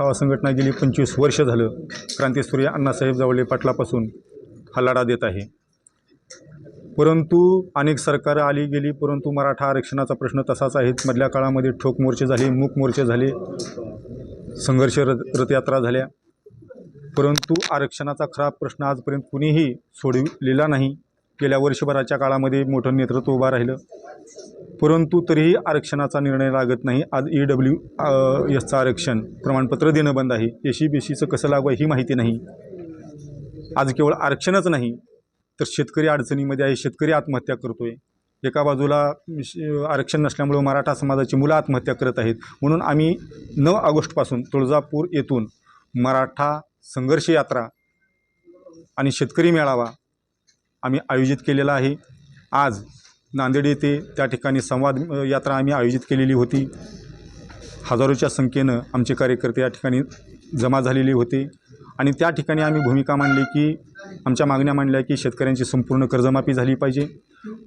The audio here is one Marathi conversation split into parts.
हवा संघटना गेली पंचवीस वर्ष झालं. क्रांतीसूर्य अण्णासाहेब जावळे पाटलापासून हा लढा देत आहे. परंतु अनेक सरकारं आली गेली परंतु मराठा आरक्षणाचा प्रश्न तसाच आहे. मधल्या काळामध्ये ठोक मोर्चे झाले मूक मोर्चे झाले संघर्ष रथ रथयात्रा झाल्या. परंतु आरक्षणाचा खरा प्रश्न आजपर्यंत कुणीही सोडविलेला नाही. गेल्या वर्षभराच्या काळामध्ये मोठं नेतृत्व उभं राहिलं. परंतु तरीही आरक्षणाचा निर्णय लागत नाही. आज ई डब्ल्यू एसचं आरक्षण प्रमाणपत्र देणं बंद आहे. ए सी बी सीचं कसं लागू आहे ही माहिती नाही. आज केवळ आरक्षणच नाही तर शेतकरी अडचणीमध्ये आहे. शेतकरी आत्महत्या करतो आहे एका बाजूला श- आरक्षण नसल्यामुळं मराठा समाजाची मुलं आत्महत्या करत आहेत. म्हणून आम्ही नऊ ऑगस्टपासून तुळजापूर येथून मराठा संघर्ष यात्रा आणि शेतकरी मेळावा आम्ही आयोजित केलेला आहे. आज नांदेड येथे त्या ठिकाणी संवाद यात्रा आम्ही आयोजित केलेली होती. हजारोच्या संख्येनं आमचे कार्यकर्ते या ठिकाणी जमा झालेले होते. आणि त्या ठिकाणी आम्ही भूमिका मांडली की आमच्या मागण्या मांडल्या की शेतकऱ्यांची संपूर्ण कर्जमाफी झाली पाहिजे.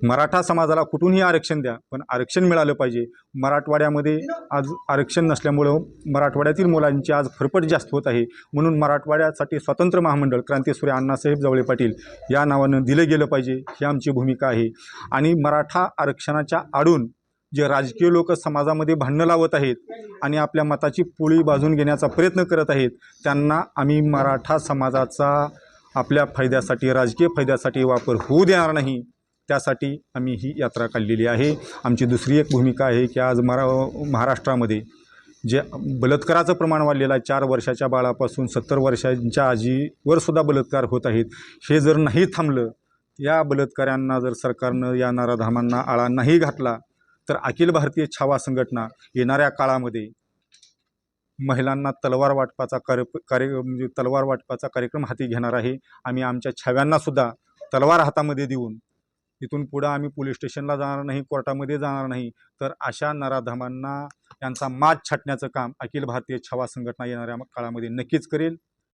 मराठा समाजाला कुठूनही आरक्षण द्या पण आरक्षण मिळालं पाहिजे. मराठवाड्यामध्ये आज आरक्षण नसल्यामुळं मराठवाड्यातील मुलांची आज फरफट जास्त होत आहे. म्हणून मराठवाड्यासाठी स्वतंत्र महामंडळ क्रांतीसूर्य अण्णासाहेब जवळे पाटील या नावानं दिलं गेलं पाहिजे ही आमची भूमिका आहे. आणि मराठा आरक्षणाच्या आडून जे राजकीय लोक समाजामध्ये भांडणं लावत आहेत आणि आपल्या मताची पोळी बाजून घेण्याचा प्रयत्न करत आहेत त्यांना आम्ही मराठा समाजाचा आपल्या फायद्यासाठी राजकीय फायद्यासाठी वापर होऊ देणार नाही. त्यासाठी आम्ही ही यात्रा काढलेली आहे. आमची दुसरी एक भूमिका आहे की आज मरा महाराष्ट्रामध्ये जे बलात्काराचं प्रमाण वाढलेलं आहे चार वर्षाच्या बाळापासून सत्तर वर्षांच्या आजीवर सुद्धा बलात्कार होत आहेत. हे जर नाही थांबलं या बलात्काऱ्यांना जर सरकारनं या नाराधामांना आळा नाही घातला तर अखिल भारतीय छावा संघटना येणाऱ्या काळामध्ये महिलांना तलवार वाटपाचा कार्य कार्य म्हणजे तलवार वाटपाचा कार्यक्रम हाती घेणार आहे. आम्ही आमच्या छाव्यांनासुद्धा तलवार हातामध्ये देऊन इथून पुढं आम्ही पोलीस स्टेशनला जाणार नाही कोर्टामध्ये जाणार नाही. तर अशा नराधमांना यांचा मात छाटण्याचं काम अखिल भारतीय छवा संघटना येणाऱ्या काळामध्ये नक्कीच करेल.